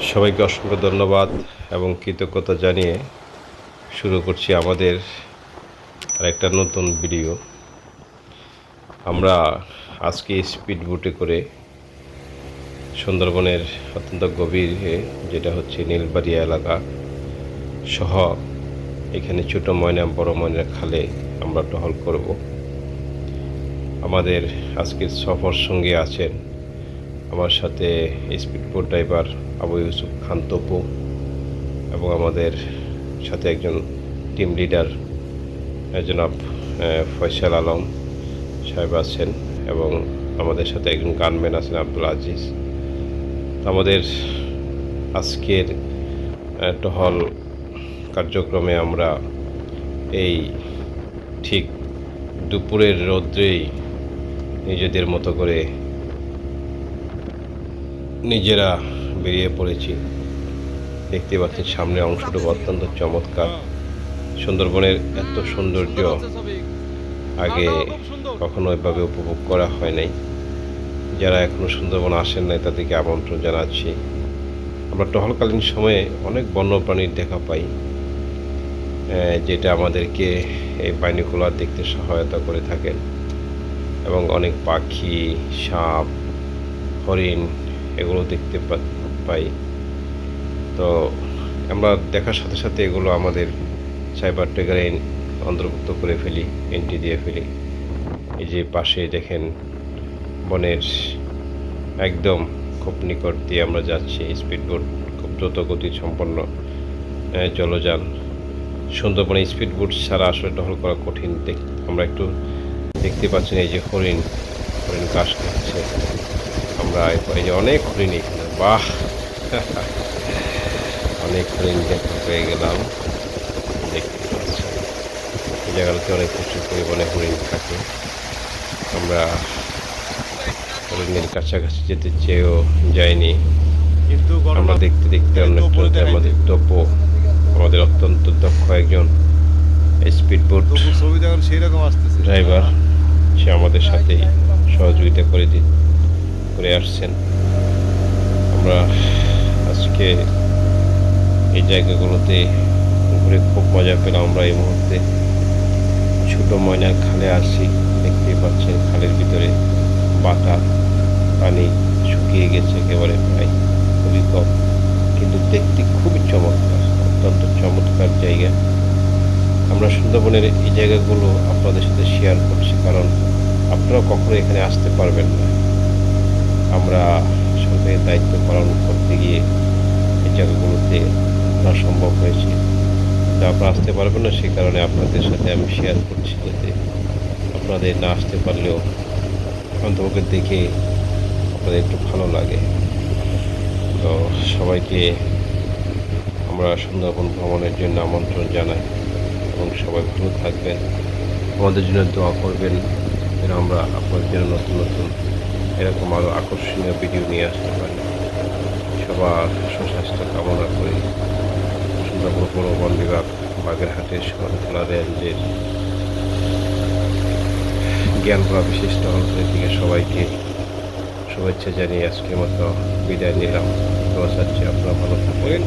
সবাইকে অসংখ্য ধন্যবাদ এবং কৃতজ্ঞতা জানিয়ে শুরু করছি আমাদের আরেকটা নতুন ভিডিও। আমরা আজকে স্পিড বোটে করে সুন্দরবনের অত্যন্ত গভীরে, যেটা হচ্ছে নীলবাড়িয়া এলাকা সহ এখানে ছোটো ময়না, বড় ময়না খালে আমরা টহল করব। আমাদের আজকের সফর সঙ্গে আছেন আমার সাথে speed boat driver Abu Yusuf Khan Topu এবং আমাদের সাথে একজন টিম লিডার জনাব ফয়সাল আলম সাহেব আছেন এবং আমাদের সাথে একজন গানম্যান আছেন আব্দুল আজিজ। আমাদের আজকের টহল কার্যক্রমে আমরা এই ঠিক দুপুরের রৌদ্রেই নিজেদের মতো করে নিজেরা বেরিয়ে পড়েছি। দেখতে পাচ্ছেন সামনে অংশটুকু অত্যন্ত চমৎকার। সুন্দরবনের এত সৌন্দর্য আগে কখনো এভাবে উপভোগ করা হয় নাই। যারা এখনও সুন্দরবন আসেন নাই, তাদেরকে আমন্ত্রণ জানাচ্ছি। আমরা টহলকালীন সময়ে অনেক বন্যপ্রাণীর দেখা পাই যেটা আমাদেরকে এই বাইনিকুলার দেখতে সহায়তা করে থাকেন। এবং অনেক পাখি, সাপ, হরিণ এগুলো দেখতে পাই। তো আমরা দেখার সাথে সাথে এগুলো আমাদের সাইবার ট্যাগারে অন্তর্ভুক্ত করে ফেলি এন্ট্রি দিয়ে ফেলি। এই যে পাশে দেখেন বনের একদম খুব নিকট দিয়ে আমরা যাচ্ছি। স্পিড বোট খুব দ্রুত গতি সম্পন্ন জলযান। সুন্দরবনে স্পিড বোট ছাড়া আসলে টহল করা কঠিন। আমরা একটু দেখতে পাচ্ছেন এই যে হরিণ হরিণ কাজ খাচ্ছে আমরা এই যে অনেক হরিণ এখানে। বাহ! অনেক হরিণ দেখা পেয়ে গেলাম। দেখতে পাচ্ছি এই জায়গাটাতে অনেক প্রচুর পরিমাণে হরিণ থাকে। আমরা হরিণের কাছাকাছি যেতে চেয়েও যাইনি। কিন্তু আমরা দেখতে দেখতে অনেক তপু আমাদের তপ আমাদের অত্যন্ত দক্ষ একজন স্পিড বোট ড্রাইভার। সে আমাদের সাথেই সহযোগিতা করে দি করে আসছেন। আমরা আজকে এই জায়গাগুলোতে ঘুরে খুব মজা পেলাম আমরা এই মুহূর্তে। ছোট ময়নার খালে আসছি, দেখতে পাচ্ছেন খালের ভিতরে বাটা, পানি শুকিয়ে গেছে একেবারে প্রায় খুবই কম। কিন্তু দেখতে খুবই চমৎকার, অত্যন্ত চমৎকার জায়গা। আমরা সুন্দরবনের এই জায়গাগুলো আপনাদের সাথে শেয়ার করছি, কারণ আপনারা কখনো এখানে আসতে পারবেন না। আমরা সরকারের দায়িত্ব পালন করতে গিয়ে এই জায়গাগুলোতে ঘোরা সম্ভব হয়েছে। তা আপনারা আসতে পারবেন না সেই কারণে আপনাদের সাথে আমি শেয়ার করছি যাতে আপনাদের না আসতে পারলেও অন্তপক্ষে দেখে আপনাদের একটু ভালো লাগে। তো সবাইকে আমরা সুন্দরবন ভ্রমণের জন্য আমন্ত্রণ জানাই এবং সবাই ভালো থাকবেন। আমাদের জন্য দোয়া করবেন যেন আমরা আপনাদের জন্য নতুন নতুন এরকম আরও আকর্ষণীয় ভিডিও নিয়ে আসতে পারি। সবার সুস্বাস্থ্য কামনা করি। সুন্দরবন পৌর বন বিভাগ বাগেরহাটের শহরতলা রেঞ্জের জ্ঞানপুরা বিশিষ্ট অঞ্চল থেকে সবাইকে শুভেচ্ছা জানিয়ে আজকের মতো বিদায় নিলাম। দোয়া চাচ্ছি আপনারা ভালো থাকবেন।